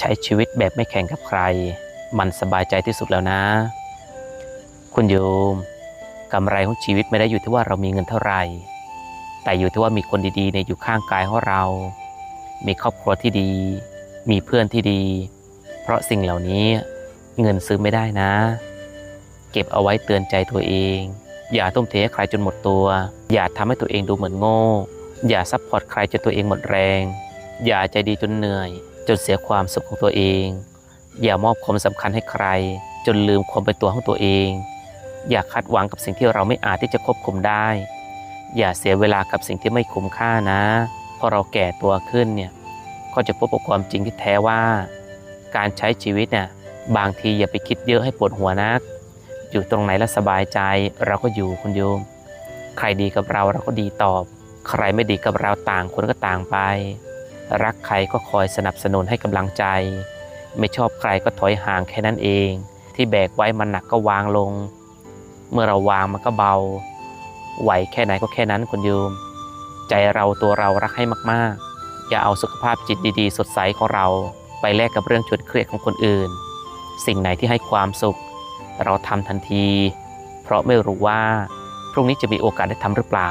ใช้ชีวิตแบบไม่แข่งกับใคร มันสบายใจที่สุดแล้วนะ คุณโยมกำไรของชีวิตไม่ได้อยู่ที่ว่าเรามีเงินเท่าไหร่ แต่อยู่ที่ว่ามีคนดีๆในอยู่ข้างกายของเรา มีครอบครัวที่ดี มีเพื่อนที่ดี เพราะสิ่งเหล่านี้เงินซื้อไม่ได้นะ เก็บเอาไว้เตือนใจตัวเอง อย่าทุ่มเทให้ใครจนหมดตัว อย่าทำให้ตัวเองดูเหมือนโง่ อย่าซัพพอร์ตใครจนตัวเองหมดแรง อย่าใจดีจนเหนื่อย จนเสียความสุขของตัวเอง อย่ามอบความสำคัญให้ใคร จนลืมความเป็นตัวของตัวเอง อย่าคาดหวังกับสิ่งที่เราไม่อาจที่จะควบคุมได้ อย่าเสียเวลากับสิ่งที่ไม่คุ้มค่านะ พอเราแก่ตัวขึ้นเนี่ยก็จะพบกับความจริงที่แท้ว่า การใช้ชีวิตน่ะบางทีอย่าไปคิดเยอะให้ปวดหัวนัก อยู่ตรงไหนแล้วสบายใจเราก็อยู่คุณโยม ใครดีกับเราเราก็ดีตอบ ใครไม่ดีกับเราต่างคนก็ต่างไป รักใครก็คอยสนับสนุนให้กำลังใจ ไม่ชอบใครก็ถอยห่างแค่นั้นเอง ที่แบกไว้มันหนักก็วางลง เมื่อเราวางมันก็เบา ไหวแค่ไหนก็แค่นั้นคุณโยม ใจเราตัวเรารักให้มากๆ อย่าเอาสุขภาพจิตดีๆ สดใสของเรา ไปแลกกับเรื่องชวนเครียดของคนอื่น สิ่งไหนที่ให้ความสุข เราทำทันที เพราะไม่รู้ว่าพรุ่งนี้จะมีโอกาสได้ทำหรือเปล่า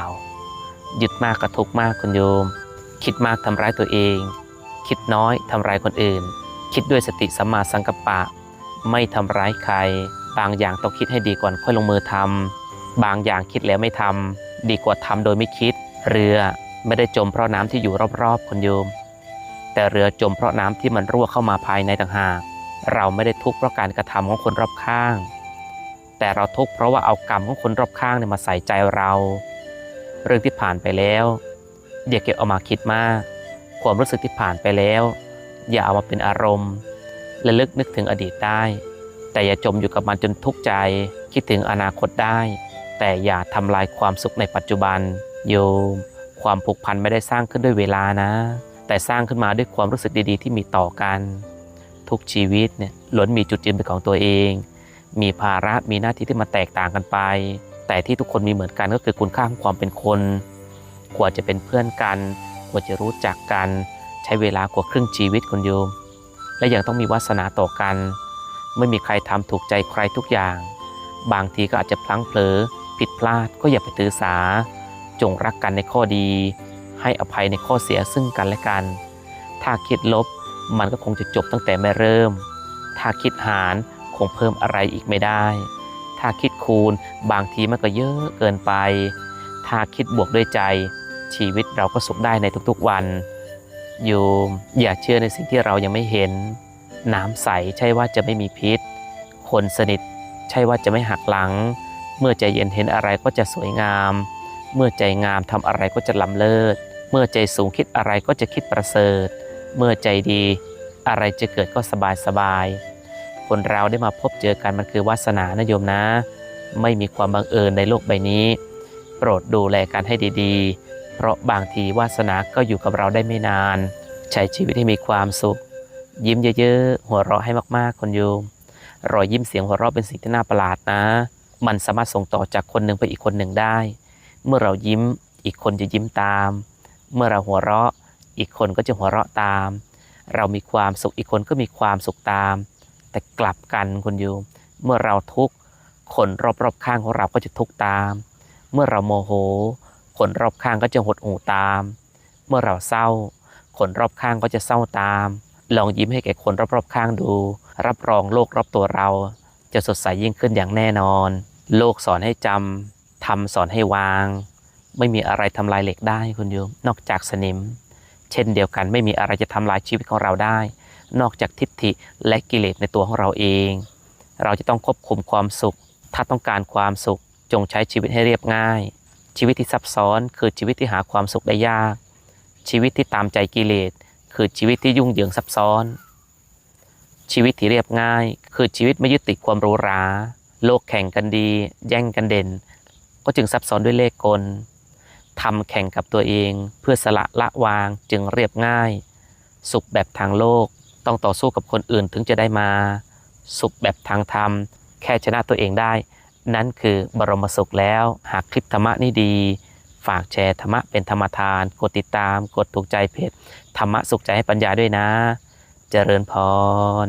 หยึดมากกระทุกมากคุณโยม คิดมากทำร้ายตัวเอง คิดน้อยทำร้ายคนอื่น คิดด้วยสติสัมมาสังกัปปะ ไม่ทำร้ายใคร บางอย่างต้องคิดให้ดีก่อนค่อยลงมือทำบางอย่างคิดแล้วไม่ทำดีกว่าทำโดยไม่คิด เรือไม่ได้จมเพราะน้ำที่อยู่รอบๆคุณโยม แต่เรือจมเพราะน้ำที่มันรั่วเข้ามาภายในต่างหากเราไม่ได้ทุกข์เพราะการกระทำของคนรอบข้าง แต่เราทุกข์เพราะว่าเอากรรมของคนรอบข้างเนี่ยมาใส่ใจเรา เรื่องที่ผ่านไปแล้ว อย่าเก็บเอามาคิดมาก ความรู้สึกที่ผ่านไปแล้ว อย่าเอามาเป็นอารมณ์และลึกนึกถึงอดีตได้ แต่อย่าจมอยู่กับมันจนทุกข์ใจ คิดถึงอนาคตได้ แต่อย่าทำลายความสุขในปัจจุบัน โยม ความผูกพันไม่ได้สร้างขึ้นด้วยเวลานะ แต่สร้างขึ้นมาด้วยความรู้สึกดีๆ ที่มีต่อกัน ทุกชีวิตเนี่ยล้วนมีจุดยืนเป็นของตัวเอง มีภาระมีหน้าที่ที่มาแตกต่างกันไป แต่ที่ทุกคนมีเหมือนกันก็คือคุณค่าของความเป็นคน กว่าจะเป็นเพื่อนกัน กว่าจะรู้จักกัน ใช้เวลากว่าครึ่งชีวิตคุณโยม และยังต้องมีวาสนาต่อกัน ไม่มีใครทำถูกใจใครทุกอย่าง บางทีก็อาจจะพลั้งเผลอ ผิดพลาดก็อย่าไปถือสา จงรักกันในข้อดี ให้อภัยในข้อเสียซึ่งกันและกัน ถ้าคิดลบมันก็คงจะจบตั้งแต่ไม่เริ่ม ถ้าคิดหารคงเพิ่มอะไรอีกไม่ได้ ถ้าคิดคูณบางทีมันก็เยอะเกินไป ถ้าคิดบวกด้วยใจ ชีวิตเราก็สุขได้ในทุกๆวันโยมอย่าเชื่อในสิ่งที่เรายังไม่เห็น น้ำใสใช่ว่าจะไม่มีพิษ คนสนิทใช่ว่าจะไม่หักหลัง เมื่อใจเย็นเห็นอะไรก็จะสวยงาม เมื่อใจงามทำอะไรก็จะล้ำเลิศ เมื่อใจสูงคิดอะไรก็จะคิดประเสริฐ เมื่อใจดี อะไรจะเกิดก็สบายสบาย คนเราได้มาพบเจอกันมันคือวาสนานะโยมนะ ไม่มีความบังเอิญในโลกใบนี้ โปรดดูแลกันให้ดีๆ เพราะบางทีวาสนาก็อยู่กับเราได้ไม่นาน ใช้ชีวิตให้มีความสุข ยิ้มเยอะๆ หัวเราะให้มากๆ คนโยม รอยยิ้มเสียงหัวเราะเป็นสิ่งที่น่าประหลาดนะ มันสามารถส่งต่อจากคนหนึ่งไปอีกคนหนึ่งได้ เมื่อเรายิ้มอีกคนจะยิ้มตาม เมื่อเราหัวเราะอีกคนก็จะหัวเราะตาม เรามีความสุขอีกคนก็มีความสุขตาม แต่กลับกันคุณโยม เมื่อเราทุกข์คนรอบๆข้างของเราก็จะทุกข์ตาม เมื่อเราโมโห คนรอบข้างก็จะหดหู่ตาม เมื่อเราเศร้า คนรอบข้างก็จะเศร้าตาม ลองยิ้มให้แก่คนรอบๆข้างดู รับรองโลกรอบตัวเรา จะสดใสยิ่งขึ้นอย่างแน่นอน โลกสอนให้จำทำสอนให้วาง ไม่มีอะไรทำลายเหล็กได้คุณโยม นอกจากสนิม เช่นเดียวกันไม่มีอะไรจะทำลายชีวิตของเราได้ นอกจากทิฏฐิและกิเลสในตัวของเราเอง เราจะต้องควบคุมความสุข ถ้าต้องการความสุขจงใช้ชีวิตให้เรียบง่าย ชีวิตที่ซับซ้อน คือชีวิตที่หาความสุขได้ยาก ชีวิตที่ตามใจกิเลส คือชีวิตที่ยุ่งเหยิงซับซ้อน ชีวิตที่เรียบง่าย คือชีวิตไม่ยึดติดความหรูหรา โลกแข่งกันดี แย่งกันเด่น ก็จึงซับซ้อนด้วยเลขกลทำแข่งกับตัวเองเพื่อสละละวางจึงเรียบง่าย สุขแบบทางโลกต้องต่อสู้กับคนอื่นถึงจะได้มา สุขแบบทางธรรม แค่ชนะตัวเองได้ นั้นคือบรมสุขแล้ว หากคลิปธรรมะนี่ดี ฝากแชร์ธรรมะเป็นธรรมทาน กดติดตาม กดถูกใจเพจธรรมะสุขใจให้ปัญญาด้วยนะ เจริญพร